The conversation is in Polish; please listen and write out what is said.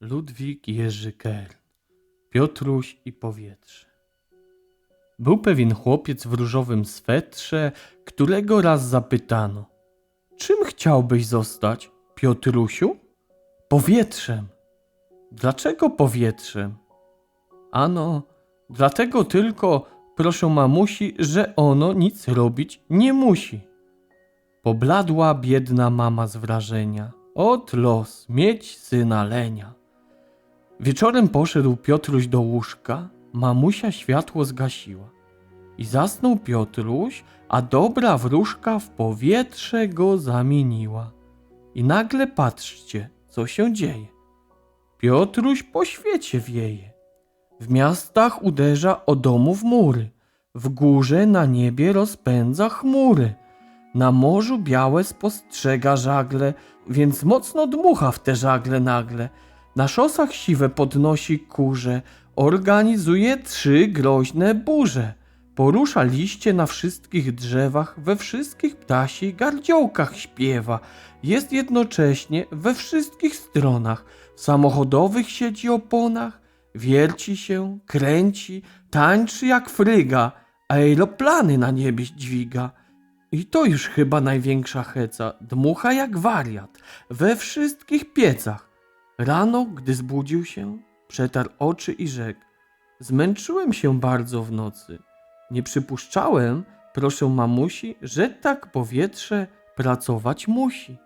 Ludwik Jerzy Kern, Piotruś i powietrze. Był pewien chłopiec w różowym swetrze, którego raz zapytano: Czym chciałbyś zostać, Piotrusiu? Powietrzem. Dlaczego powietrzem? Ano, dlatego tylko, proszę mamusi, że ono nic robić nie musi. Pobladła biedna mama z wrażenia. Ot los, mieć syna lenia. Wieczorem poszedł Piotruś do łóżka, mamusia światło zgasiła. I zasnął Piotruś, a dobra wróżka w powietrze go zamieniła. I nagle patrzcie, co się dzieje. Piotruś po świecie wieje. W miastach uderza o domów mury, w górze na niebie rozpędza chmury. Na morzu białe spostrzega żagle, więc mocno dmucha w te żagle nagle. Na szosach siwe podnosi kurze, organizuje trzy groźne burze. Porusza liście na wszystkich drzewach, we wszystkich ptasich gardziołkach śpiewa. Jest jednocześnie we wszystkich stronach, w samochodowych siedzi oponach, wierci się, kręci, tańczy jak fryga, a aeroplany na niebie dźwiga. I to już chyba największa heca. Dmucha jak wariat we wszystkich piecach. Rano, gdy zbudził się, przetarł oczy i rzekł: Zmęczyłem się bardzo w nocy. Nie przypuszczałem, proszę mamusi, że tak powietrze pracować musi.